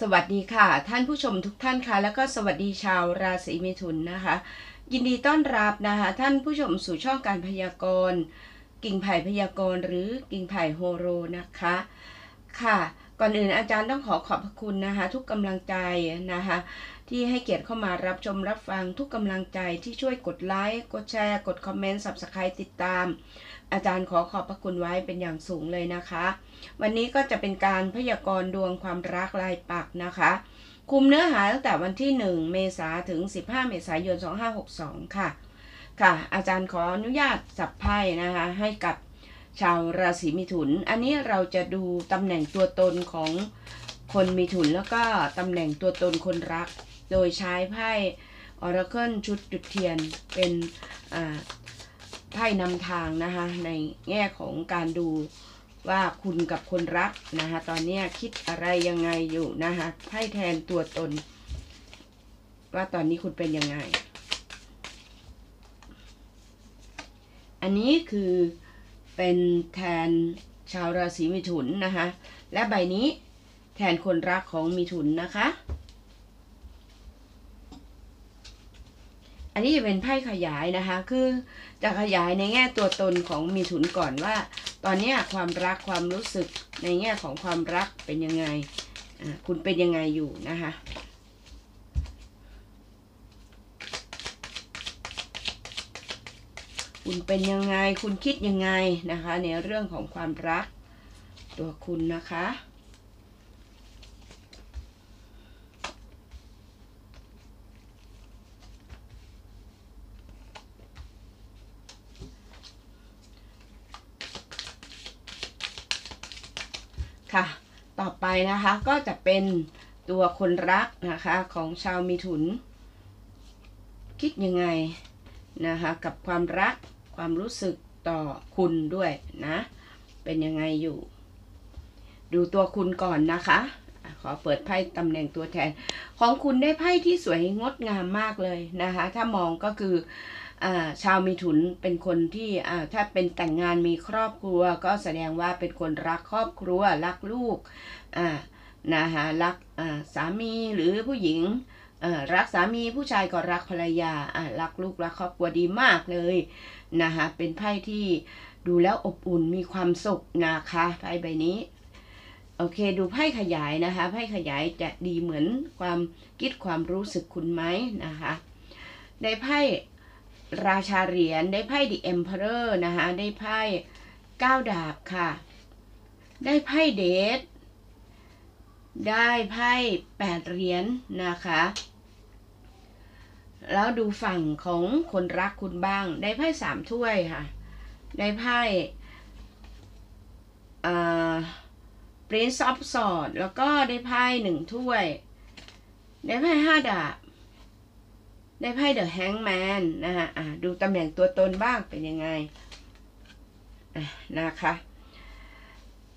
สวัสดีค่ะ ท่านผู้ชมทุกท่านค่ะ แล้วก็สวัสดีชาวราศีมิถุนนะคะ ยินดีต้อนรับนะคะ ท่านผู้ชมสู่ช่องการพยากรณ์ กิ่งไผ่พยากรณ์หรือกิ่งไผ่โฮโรนะคะ ค่ะ ก่อนอื่นอาจารย์ต้องขอขอบพระคุณนะคะ ทุกกำลังใจนะคะ ที่ให้เกียรติเข้ามารับชมรับฟังทุกกำลังใจที่ช่วยกดไลค์กดแชร์ กดคอมเมนต์สับสไครต์ติดตาม อาจารย์ขอขอบพระคุณไว้เป็นอย่างสูงเลยนะคะ วันนี้ก็จะเป็นการพยากรณ์ดวงความรักรายปักนะคะ คุมเนื้อหาตั้งแต่วันที่ 1 เมษาถึง 15 เมษายน 2562 ค่ะ ค่ะ อาจารย์ขออนุญาตสับไพ่นะคะ ให้กับชาวราศีมิถุน อันนี้เราจะดูตำแหน่งตัวตนของคนมิถุนแล้วก็ตำแหน่งตัวตนคนรัก โดยใช้ไพ่ออร์เคิลชุดจุดเทียนเป็นอ่า ไพ่นำทางนะคะ ในแง่ของการดูว่าคุณกับคนรักนะคะ ตอนนี้คิดอะไรยังไงอยู่นะคะไพ่แทนตัวตน ว่าตอนนี้คุณเป็นยังไง อันนี้คือเป็นแทนชาวราศีมิถุนนะคะ และใบนี้แทนคนรักของมิถุนนะคะ อันนี้จะเป็นไพ่ขยายนะคะ คือจะขยายในแง่ตัวตนของมีถุนก่อนว่า ตอนนี้ความรักความรู้สึกในแง่ของความรักเป็นยังไง คุณเป็นยังไงอยู่นะคะคุณเป็นยังไง คุณคิดยังไงนะคะ ในเรื่องของความรักตัวคุณนะคะ ค่ะ ต่อไปนะคะก็จะเป็นตัวคนรักนะคะของชาวมิถุน คิดยังไงนะคะกับความรักความรู้สึกต่อคุณด้วยนะ เป็นยังไงอยู่ ดูตัวคุณก่อนนะคะ ขอเปิดไพ่ตำแหน่งตัวแทน ของคุณได้ไพ่ที่สวยงดงามมากเลยนะคะ ถ้ามองก็คือ ชาวมิถุนเป็นคนที่ถ้าเป็นแต่งงานมีครอบครัว ก็แสดงว่าเป็นคนรักครอบครัวรักลูกนะคะรักสามีหรือผู้หญิงรักสามีผู้ชายก็รักภรรยาอ่ารักลูกรักครอบครัวดีมากเลยนะคะเป็นไพ่ที่ดูแล้วอบอุ่นมีความสุขนะคะไพ่ใบนี้โอเค ดูไพ่ขยายนะคะไพ่ขยายจะดีเหมือนความคิดความรู้สึกคุณไหมนะคะในไพ่ ราชาเหรียญได้ไพ่ The Emperor นะคะ ได้ไพ่เก้าดาบค่ะ ได้ไพ่เดทได้ไพ่แปดเหรียญนะคะ แล้วดูฝั่งของคนรักคุณบ้าง ได้ไพ่สามถ้วยค่ะ ได้ไพ่อ่า Prince of Swords แล้วก็ได้ไพ่หนึ่งถ้วย ได้ไพ่ห้าดาบ ได้ไพ่เดอะแฮงแมนนะคะอะดูตำแหน่งตัวตนบ้างเป็นยังไงอะนะคะ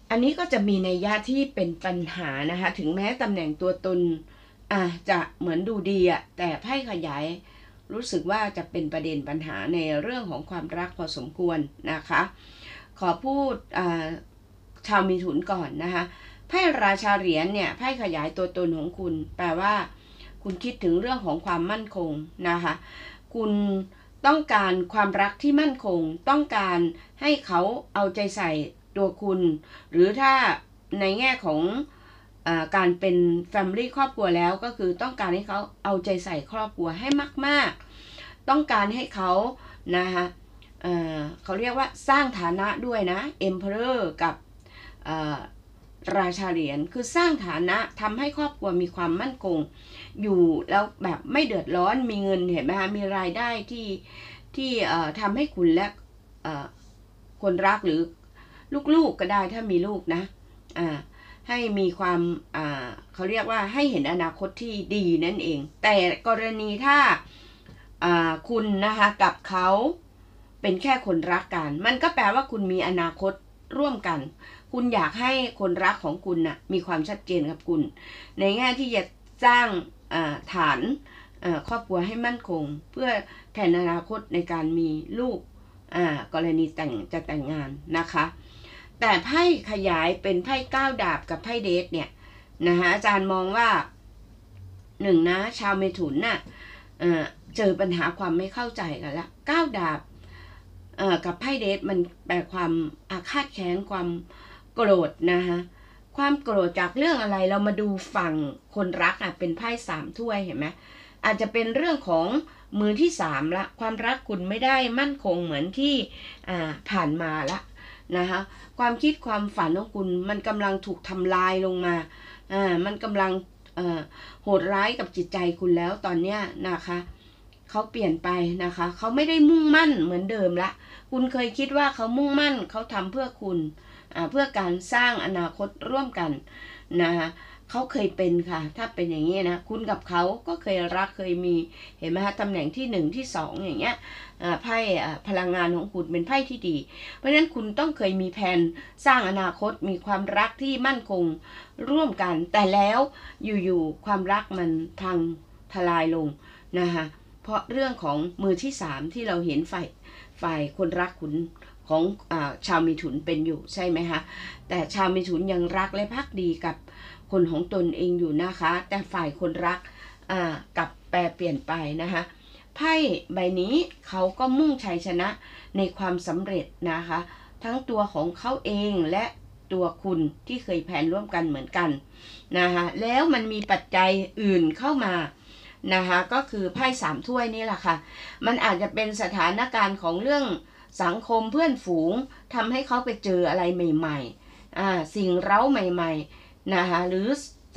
อันนี้ก็จะมีในยะที่เป็นปัญหานะคะ ถึงแม้ตำแหน่งตัวตนอะจะเหมือนดูดีอะแต่ไพ่ขยายรู้สึกว่าจะเป็นประเด็นปัญหาในเรื่องของความรักพอสมควรนะคะ ขอพูดชาวมีถุนก่อนนะคะไพ่ราชาเหรียญเนี่ยไพ่ขยายตัวตนของคุณ แปลว่า คุณคิดถึงเรื่องของความมั่นคงนะคะ คุณต้องการความรักที่มั่นคง ต้องการให้เขาเอาใจใส่ตัวคุณ หรือถ้าในแง่ของอการเป็น Family ครอบครัวแล้วก็คือต้องการให้เขาเอาใจใส่ครอบครัวให้มาก ๆ ต้องการให้เขานะคะเเขาเรียกว่าสร้างฐานะด้วยนะ Emperor กับ ราชาเหรียญคือสร้างฐานะทำให้ครอบครัวมีความมั่นคง อยู่แล้วแบบไม่เดือดร้อนมีเงินเห็นไหมคะมีรายได้ที่ที่เอ่อทำให้คุณและเอ่อคนรักหรือลูกๆก็ได้ถ้ามีลูกนะอ่าให้มีความอ่าเขาเรียกว่าให้เห็นอนาคตที่ดีนั่นเอง แต่กรณีถ้าอ่าคุณนะคะกับเขาเป็นแค่คนรักกัน มันก็แปลว่าคุณมีอนาคตร่วมกัน คุณอยากให้คนรักของคุณนะ่ะมีความชัดเจนกับคุณ ในแง่ที่จะสร้างฐานครอบครัวให้มั่นคง เพื่อแทนอนาคตในการมีลูกกรณีแต่งจะแต่งงานนะคะ แต่ไพ่ขยายเป็นไพ่ก้าวดาบกับไพ่เดทเนี่ยนะคะอาจารย์มองว่าหนึ่งนะชาวเมถุนน่ะเอ่อเจอปัญหาความไม่เข้าใจกันละก้าวดาบกับไพ่เดทมันแปลความอาฆาตแค้นความ โกรธนะคะความโกรธจากเรื่องอะไรเรามาดูฝั่งคนรักอะเป็นไพ่สามถ้วยเห็นไหมอาจจะเป็นเรื่องของมือที่สามละความรักคุณไม่ได้มั่นคงเหมือนที่อ่าผ่านมาละนะคะความคิดความฝันของคุณมันกำลังถูกทำลายลงมาอ่ามันกำลังอ่อโหดร้ายกับจิตใจคุณแล้วตอนเนี้ยนะคะเขาเปลี่ยนไปนะคะเขาไม่ได้มุ่งมั่นเหมือนเดิมละ คุณเคยคิดว่าเขามุ่งมั่นเขาทำเพื่อคุณ เพื่อการสร้างอนาคตร่วมกันนะคะเขาเคยเป็นค่ะ ถ้าเป็นอย่างนี้นะ คุณกับเขาก็เคยรักเคยมี เห็นไหมคะตำแหน่งที่หนึ่งที่สองอย่างเงี้ยไพ่พลังงานของคุณเป็นไพ่ที่ดี เพราะฉะนั้นคุณต้องเคยมีแผนสร้างอนาคตมีความรักที่มั่นคงร่วมกัน แต่แล้วอยู่ๆความรักมันพังทลายลงนะคะเพราะเรื่องของมือที่สามที่เราเห็นฝ่ายฝ่ายคนรักคุณ ของอชาวมิถุนเป็นอยู่ใช่ไหมคะแต่ชาวมิถุนยังรักและพักดีกับคนของตนเองอยู่นะคะ แต่ฝ่ายคนรักกับแปรเปลี่ยนไปนะคะไพ่ใบนี้เขาก็มุ่งชัยชนะในความสำเร็จนะคะ ทั้งตัวของเขาเองและตัวคุณที่เคยแผนร่วมกันเหมือนกันนะคะแล้วมันมีปัจจัยอื่นเข้ามานะคะก็คือไพ่สามถ้วยนี่แหละค่ะ มันอาจจะเป็นสถานการณ์ของเรื่อง สังคมเพื่อนฝูงทำให้เขาไปเจออะไรใหม่ๆอ่าสิ่งเร้าใหม่ๆนะคะหรือ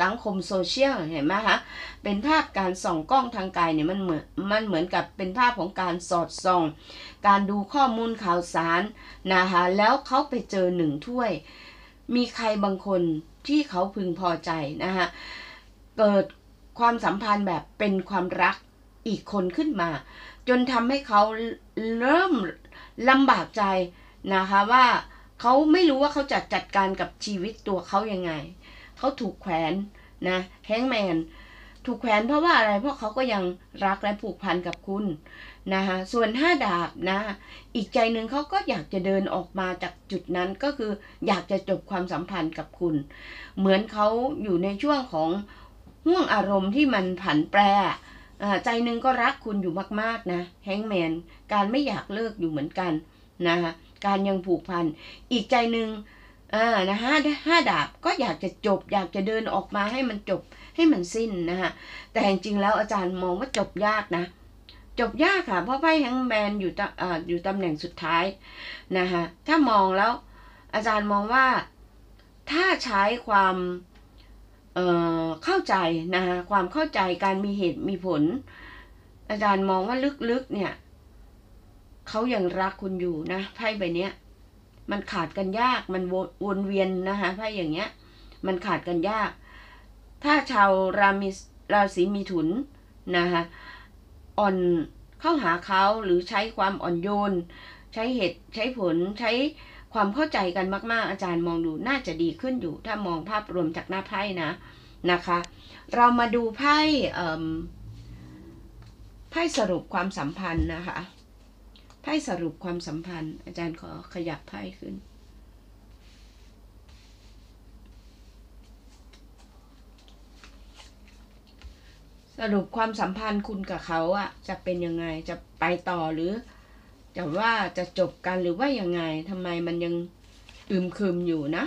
สังคมโซเชียลเห็นไหมคะเป็นภาพการส่องกล้องทางกายเนี่ยมันเหมือนมันเหมือนกับเป็นภาพของการสอดส่อง การดูข้อมูลข่าวสารนะคะแล้วเขาไปเจอหนึ่งถ้วย มีใครบางคนที่เขาพึงพอใจนะคะเกิดความสัมพันธ์แบบเป็นความรักอีกคนขึ้นมา จนทำให้เขาเริ่ม ลำบากใจนะคะว่าเขาไม่รู้ว่าเขาจะจัดการกับชีวิตตัวเขายังไง เขาถูกแขวนนะแฮงแมนถูกแขวนเพราะว่าอะไร เพราะเขาก็ยังรักและผูกพันกับคุณนะคะส่วนห้าดาบนะ อีกใจหนึ่งเขาก็อยากจะเดินออกมาจากจุดนั้นก็คืออยากจะจบความสัมพันธ์กับคุณ เหมือนเขาอยู่ในช่วงของห่วงอารมณ์ที่มันผันแปร ใจหนึ่งก็รักคุณอยู่มากๆนะแฮงแมนการไม่อยากเลิกอยู่เหมือนกันนะคะการยังผูกพัน อีกใจหนึ่งอ่านะห้าห้าดาบก็อยากจะจบ อยากจะเดินออกมาให้มันจบให้มันสิ้นนะคะแต่จริงๆแล้วอาจารย์มองว่าจบยากนะ จบยากค่ะ เพราะไพ่แฮงแมนอยู่ตอ่าอยู่ตำแหน่งสุดท้ายนะคะถ้ามองแล้วอาจารย์มองว่าถ้าใช้ความ เอ่อเข้าใจนะคะความเข้าใจการมีเหตุมีผล อาจารย์มองว่าลึกๆเนี่ยเขายังรักคุณอยู่นะไพ่ใบเนี้ย มันขาดกันยากมันวนเวียนนะคะไพ่อย่างเงี้ย มันขาดกันยาก ถ้าชาวรามิราศีมีถุนนะคะอ่อนเข้าหาเขาหรือใช้ความอ่อนโยน ใช้เหตุใช้ผลใช้ ความเข้าใจกันมากๆ อาจารย์มองดูน่าจะดีขึ้นอยู่ ถ้ามองภาพรวมจากหน้าไพ่นะนะคะ เรามาดูไพ่ไพ่สรุปความสัมพันธ์นะคะไพ่สรุปความสัมพันธ์ อาจารย์ขอขยับไพ่ขึ้น สรุปความสัมพันธ์คุณกับเขาอะจะเป็นยังไงจะไปต่อหรือ จะว่าจะจบกันหรือว่ายังไงทำไมมันยังอึมครึมอยู่นะ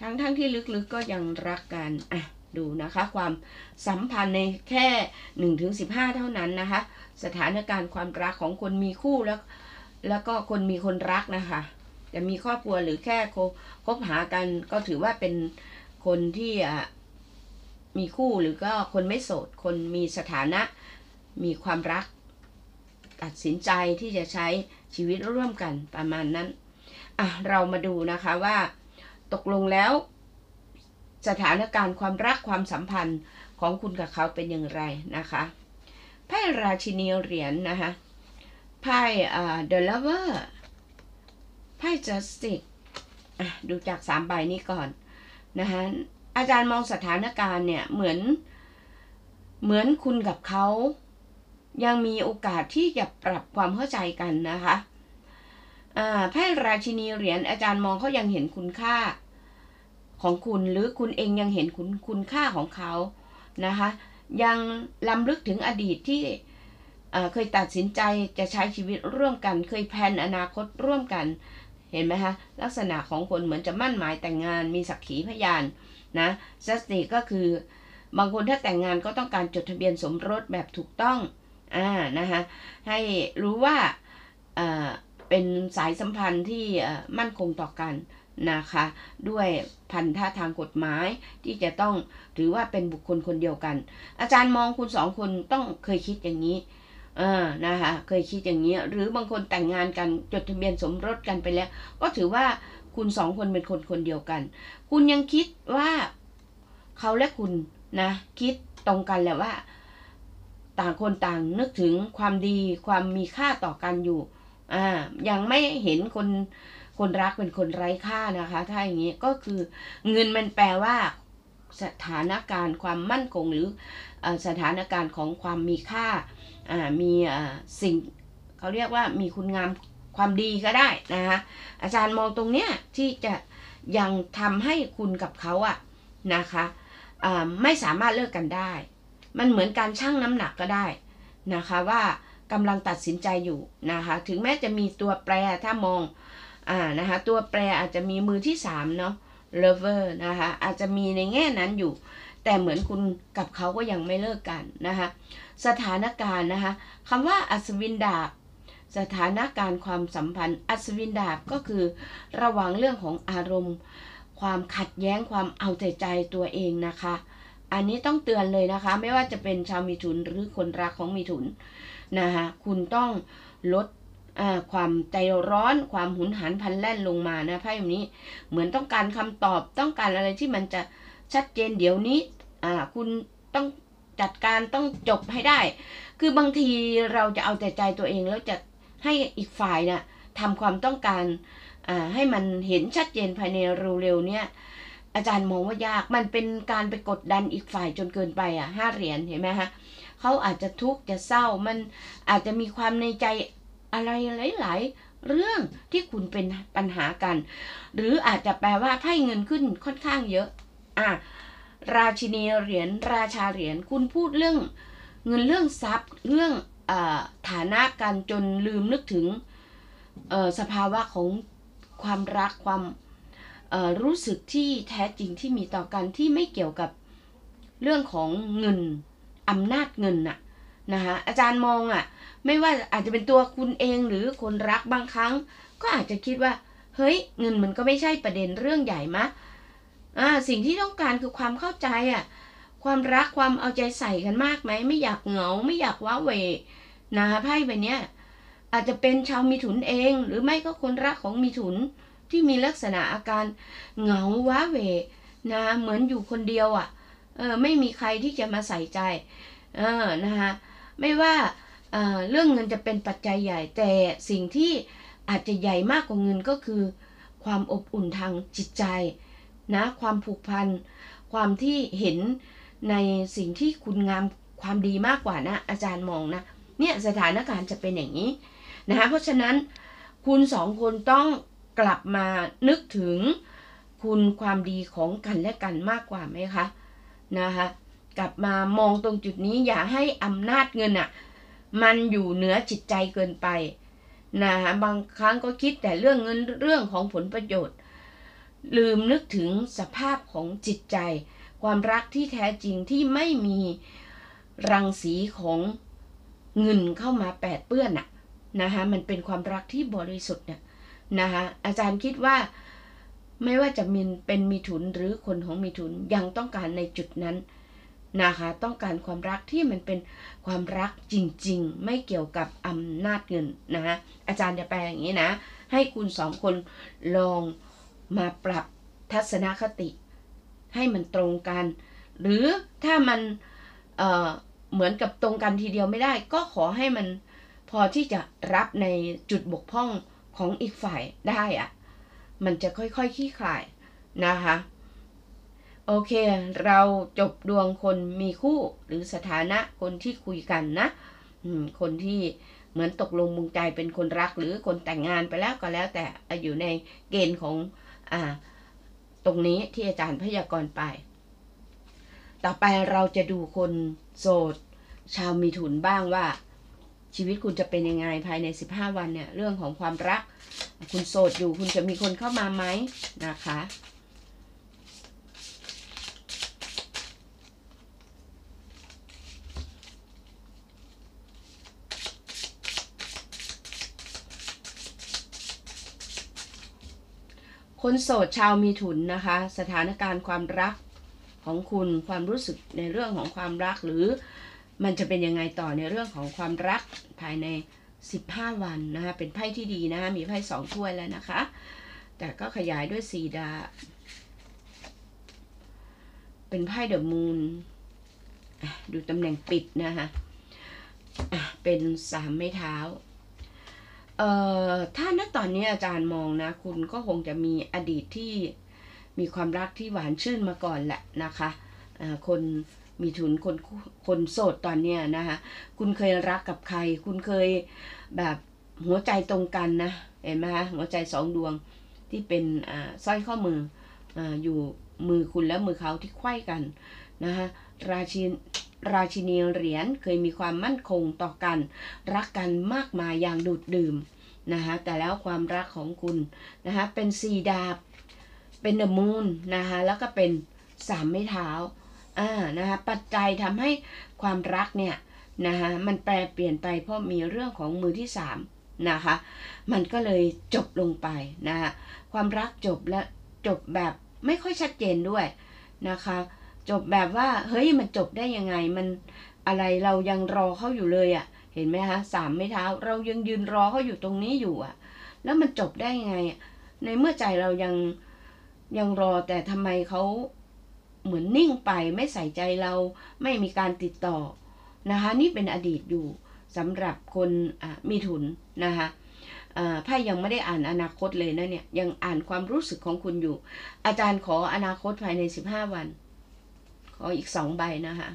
ทั้งทั้งที่ลึกๆกก็ยังรักกัน อะ ดูนะคะ ความสัมพันธ์ในแค่หนึ่งถึงสิบห้าเท่านั้นนะคะ สถานการณ์ความรักของคนมีคู่แล้ว แล้วก็คนมีคนรักนะคะจะมีครอบครัวหรือแค่คบหากันก็ถือว่าเป็นคนที่มีคู่หรือก็คนไม่โสด คนมีสถานะ มีความรัก ตัดสินใจที่จะใช้ชีวิตร่วมกันประมาณนั้นอะเรามาดูนะคะว่า ตกลงแล้ว สถานการณ์ความรักความสัมพันธ์ของคุณกับเขาเป็นอย่างไรนะคะไพ่ราชินีเหรียญนนะคะไพ่อ่า The Lover ไพ่ Justice ดูจากสามใบนี้ก่อนนะคะอาจารย์มองสถานการณ์เนี่ยเหมือน เหมือนคุณกับเขา ยังมีโอกาสที่จะปรับความเข้าใจกันนะคะอ่าไพ่ราชินีเหรียญอาจารย์มองเขายังเห็นคุณค่าของคุณหรือคุณเองยังเห็นคุณคุณค่าของเขานะคะ ยังล้ำลึกถึงอดีตที่เอ่อเคยตัดสินใจจะใช้ชีวิตร่วมกัน เคยแพลนอนาคตร่วมกัน เห็นไหมคะลักษณะของคนเหมือนจะมั่นหมายแต่งงานมีสักขีพยานนะสติก็คือบางคนถ้าแต่งงานก็ต้องการจดทะเบียนสมรสแบบถูกต้อง อ่านะคะให้รู้ว่าเอ่อเป็นสายสัมพันธ์ที่มั่นคงต่อกันนะคะ ด้วยพันธะทางกฎหมายที่จะต้องถือว่าเป็นบุคคลคนเดียวกัน อาจารย์มองคุณสองคนต้องเคยคิดอย่างนี้เออนะคะเคยคิดอย่างนี้ หรือบางคนแต่งงานกันจดทะเบียนสมรสกันไปแล้ว ก็ถือว่าคุณสองคนเป็นคนคนเดียวกัน คุณยังคิดว่าเขาและคุณนะ คิดตรงกันแหละว่า ต่างคนต่างนึกถึงความดีความมีค่าต่อกันอยู่ อ่า ยังไม่เห็นคนคนรักเป็นคนไร้ค่านะคะ ถ้าอย่างนี้ก็คือเงินมันแปลว่า สถานการณ์ความมั่นคงหรืออสถานการณ์ของความมีค่า อ่า มีสิ่งเขาเรียกว่ามีคุณงามความดีก็ได้นะคะอาจารย์มองตรงเนี้ยที่จะยังทำให้คุณกับเขาอะนะคะอ่าไม่สามารถเลิกกันได้ มันเหมือนการชั่งน้ำหนักก็ได้นะคะว่ากำลังตัดสินใจอยู่นะคะ ถึงแม้จะมีตัวแปรถ้ามองอ่านะคะตัวแปรอาจจะมีมือที่สามเนาะ lover นะคะอาจจะมีในแง่นั้นอยู่ แต่เหมือนคุณกับเขาก็ยังไม่เลิกกันนะคะสถานการณ์นะคะคำว่าอัศวินดาบสถานการณ์ความสัมพันธ์ อัศวินดาบก็คือ ระว่างเรื่องของอารมณ์ ความขัดแย้งความเอาใจใจตัวเองนะคะ อันนี้ต้องเตือนเลยนะคะ ไม่ว่าจะเป็นชาวมิถุนหรือคนรักของมิถุนนะคะคุณต้องลดความใจร้อนความหุนหันพันแล่นลงมานะไพ่แบบนี้เหมือนต้องการคำตอบต้องการอะไรที่มันจะชัดเจนเดี๋ยวนี้อ่าคุณต้องจัดการต้องจบให้ได้ คือบางทีเราจะเอาแต่ใจตัวเองแล้วจะให้อีกฝ่ายน่ะทำความต้องการให้มันเห็นชัดเจนภายในเร็วๆเนี่ย อาจารย์มองว่ายาก มันเป็นการไปกดดันอีกฝ่ายจนเกินไปอะห้าเหรียญเห็นไหมคะเขาอาจจะทุกข์จะเศร้า มันอาจจะมีความในใจอะไรหลาย ๆ เรื่องที่คุณเป็นปัญหากัน หรืออาจจะแปลว่าไพ่เงินขึ้นค่อนข้างเยอะ อะราชินีเหรียญราชาเหรียญคุณพูดเรื่องเงินเรื่องทรัพย์เรื่องอฐานะกันจนลืมนึกถึงสภาวะของความรักความ รู้สึกที่แท้จริงที่มีต่อกันที่ไม่เกี่ยวกับเรื่องของเงินอำนาจเงินน่ะนะคะอาจารย์มองอะ ไม่ว่าอาจจะเป็นตัวคุณเองหรือคนรักบางครั้ง ก็อาจจะคิดว่า เฮ้ย เงินมันก็ไม่ใช่ประเด็นเรื่องใหญ่มะอ่าสิ่งที่ต้องการคือความเข้าใจอะ ความรักความเอาใจใส่กันมากไหมไม่อยากเหงาไม่อยากว้าเหวนะคะไพ่ใบเนี้ยอาจจะเป็นชาวมีถุนเอง หรือไม่ก็คนรักของมีถุน ที่มีลักษณะอาการเหงาว้าเหวนะเหมือนอยู่คนเดียวอะ่ะเออไม่มีใครที่จะมาใส่ใจเออนะคะไม่ว่าเเรื่องเงินจะเป็นปัจจัยใหญ่ แต่สิ่งที่อาจจะใหญ่มากกว่าเงินก็คือ ความอบอุ่นทางจิตใจนะความผูกพัน ความที่เห็นในสิ่งที่คุณงามความดีมากกว่านะ อาจารย์มองนะเนี่ยสถานการณ์จะเป็นอย่างนี้นะคะเพราะฉะนั้นคุณสองคนต้อง กลับมานึกถึงคุณความดีของกันและกันมากกว่าไหมคะนะคะกลับมามองตรงจุดนี้อย่าให้อำนาจเงินอะ่ะ มันอยู่เหนือจิตใจเกินไปนะคะบางครั้งก็คิดแต่เรื่องเงินเรื่องของผลประโยชน์ ลืมนึกถึงสภาพของจิตใจ ความรักที่แท้จริงที่ไม่มีรังสีของเงินเข้ามาแปดเปื้อนอะนะคะมันเป็นความรักที่บริสุทธิ์เนี่ย นะคะอาจารย์คิดว่าไม่ว่าจะมีเป็นมีถุนหรือคนของมีถุนยังต้องการในจุดนั้นนะคะต้องการความรักที่มันเป็นความรักจริงๆ ไม่เกี่ยวกับอำนาจเงินนะคะอาจารย์จะแปลอย่างนี้นะ ให้คุณสองคนลองมาปรับทัศนคติ ให้มันตรงกัน หรือถ้ามันเเหมือนกับตรงกันทีเดียวไม่ได้ ก็ขอให้มันพอที่จะรับในจุดบกพร่อง ของอีกฝ่ายได้อะมันจะค่อยๆขี้คลายนะคะ โอเค เราจบดวงคนมีคู่หรือสถานะคนที่คุยกันนะคนที่เหมือนตกลงมุงใจเป็นคนรักหรือคนแต่งงานไปแล้วก็แล้ว แต่อยู่ในเกณฑ์ของอ่าตตรงนี้ที่อาจารย์พยากรณ์ไป ต่อไปเราจะดูคนโสด ชาวมีถุนบ้างว่า ชีวิตคุณจะเป็นยังไงภายใน 15 วันเนี่ยเรื่องของความรัก คุณโสดอยู่คุณจะมีคนเข้ามาไหมนะคะคนโสดชาวมีถุนนะคะ สถานการณ์ความรักของคุณความรู้สึกในเรื่องของความรักหรือ มันจะเป็นยังไงต่อในเรื่องของความรักภายใน 15 วันนะคะเป็นไพ่ที่ดีนะคะมีไพ่สองถ้วยแล้วนะคะ แต่ก็ขยายด้วยสีดา เป็นไพ่เดอะมูนดูตำแหน่งปิดนะคะเป็นสามไม้เท้าเอ่อถ้าณตอนนี้อาจารย์มองนะ คุณก็คงจะมีอดีตที่มีความรักที่หวานชื่นมาก่อนแหละนะคะคน มีทุนคนคนโสดตอนเนี้ยนะคะคุณเคยรักกับใคร คุณเคยแบบหัวใจตรงกันนะเห็นไหมคะหัวใจสองดวงที่เป็นอ่าสร้อยข้อมืออาอยู่มือคุณและมือเขาที่ไขว้กันนะคะราชินราชินีเหรียญเคยมีความมั่นคงต่อกัน รักกันมากมายอย่างดูดดื่มนะคะแต่แล้วความรักของคุณนะคะเป็นสีดาบ เป็นเดอะมูนนะคะแล้วก็เป็นสามไม้เท้า อ่านะคะปัจจัยทำให้ความรักเนี่ยนะคะมันแปรเปลี่ยนไปเพราะมีเรื่องของมือที่สามนะคะมันก็เลยจบลงไปนะคะความรักจบและจบแบบไม่ค่อยชัดเจนด้วยนะคะจบแบบว่าเฮ้ยมันจบได้ยังไงมันอะไรเรายังรอเขาอยู่เลยอะ่ะเห็นไหมคะสามไม้เท้าเรายังยืนรอเขาอยู่ตรงนี้อยู่อะ่ะ แล้วมันจบได้ยังไงในเมื่อใจเรายังยังรอแต่ทำไมเขา เหมือนนิ่งไปไม่ใส่ใจเราไม่มีการติดต่อนะคะนี่เป็นอดีตอยู่สำหรับคนมีทุนนะคะไพ่ยังไม่ได้อ่านอนาคตเลยนะเนี่ยยังอ่านความรู้สึกของคุณอยู่ อาจารย์ขออนาคตภายใน 15 วัน ขออีกสองใบนะคะ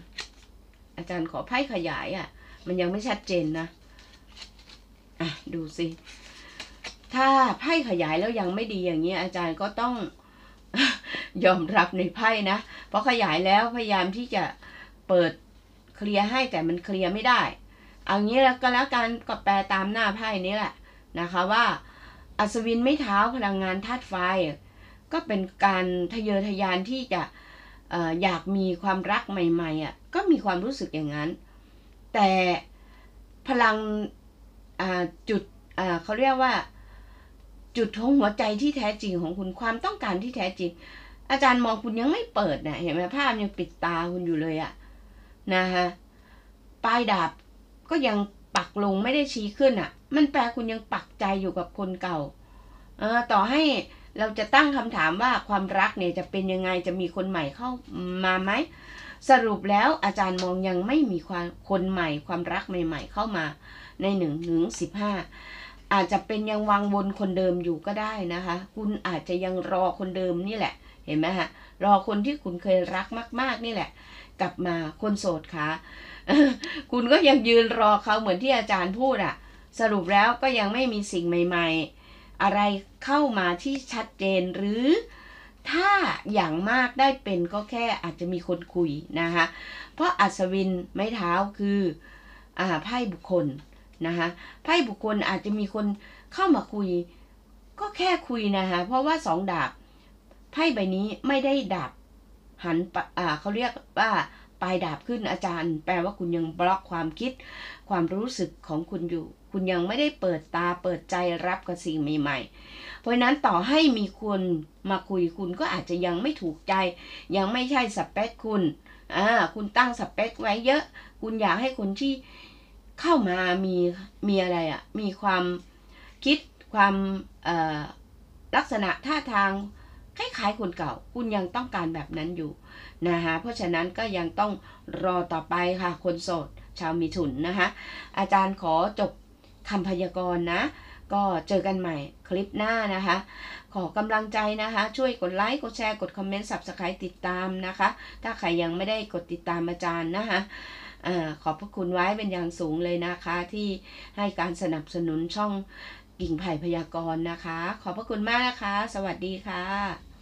อาจารย์ขอไพ่ขยายอะ่ะ มันยังไม่ชัดเจนนะอะดูสิถ้าไพ่ขยายแล้วยังไม่ดีอย่างเงี้ยอาจารย์ก็ต้อง ยอมรับในไพ่นะ เพราะขยายแล้วพยายามที่จะเปิดเคลียร์ให้แต่มันเคลียร์ไม่ได้ เอางี้แล้วก็แล้วกันก็แปลตามหน้าไพ่นี้แหละนะคะว่า อัศวินไม่เท้าพลังงานธาตุไฟ ก็เป็นการทะเยอทะยานที่จะออยากมีความรักใหม่ๆอะก็มีความรู้สึกอย่างนั้น แต่พลังจุดเขาเรียกว่า จุดของหัวใจที่แท้จริงของคุณความต้องการที่แท้จริง อาจารย์มองคุณยังไม่เปิดนะเห็นไหมภาพยังปิดตาคุณอยู่เลยอะนะฮะปลายดาบก็ยังปักลงไม่ได้ชี้ขึ้นอะ่ะมันแปลคุณยังปักใจอยู่กับคนเก่าเออต่อให้เราจะตั้งคำถามว่าความรักเนี่ยจะเป็นยังไงจะมีคนใหม่เข้ามาไหมสรุปแล้วอาจารย์มองยังไม่มีความคนใหม่ ความรักใหม่ ๆ เข้ามาในหนึ่งถึงสิบห้า อาจจะเป็นยังวางวนคนเดิมอยู่ก็ได้นะคะ คุณอาจจะยังรอคนเดิมนี่แหละ เห็นไหมฮะ รอคนที่คุณเคยรักมาก ๆ นี่แหละ กลับมาคนโสดค่ะคุณก็ยังยืนรอเขาเหมือนที่อาจารย์พูดอะสรุปแล้วก็ยังไม่มีสิ่งใหม่ ๆ อะไรเข้ามาที่ชัดเจนหรือถ้าอย่างมากได้เป็นก็แค่อาจจะมีคนคุยนะคะ เพราะอัศวินไม้เท้าคืออ่าไพ่บุคคล นะคะไพ่บุคคลอาจจะมีคนเข้ามาคุย ก็แค่คุยนะคะเพราะว่าสองดาบไพ่ใบนี้ไม่ได้ดาบหันอ่าเขาเรียกว่าปลายดาบขึ้นอาจารย์ แปลว่าคุณยังบล็อกความคิด ความรู้สึกของคุณอยู่ คุณยังไม่ได้เปิดตาเปิดใจรับกับสิ่งใหม่ ๆ เพราะนั้นต่อให้มีคนมาคุยคุณก็อาจจะยังไม่ถูกใจ ยังไม่ใช่สเปคคุณอ่าคุณตั้งสเปคไว้เยอะ คุณอยากให้คนที่ เข้ามามีมีอะไรอะ่ะ มีความคิดความลักษณะท่าทางคล้ายๆคนเก่า คุณยังต้องการแบบนั้นอยู่นะคะเพราะฉะนั้นก็ยังต้องรอต่อไปค่ะ คนโสด ชาวมีถุนนะคะอาจารย์ขอจบคำพยากรณ์นะ ก็เจอกันใหม่คลิปหน้านะคะ ขอกำลังใจนะคะ ช่วยกดไลค์ กดแชร์ กดคอมเมนต์สับสไครต์ติดตามนะคะ ถ้าใครยังไม่ได้กดติดตามอาจารย์นะคะ อขอบพระคุณไว้เป็นอย่างสูงเลยนะคะ ที่ให้การสนับสนุนช่องกิ่งไผ่พยากรณ์นะคะ ขอบพระคุณมากนะคะ สวัสดีค่ะ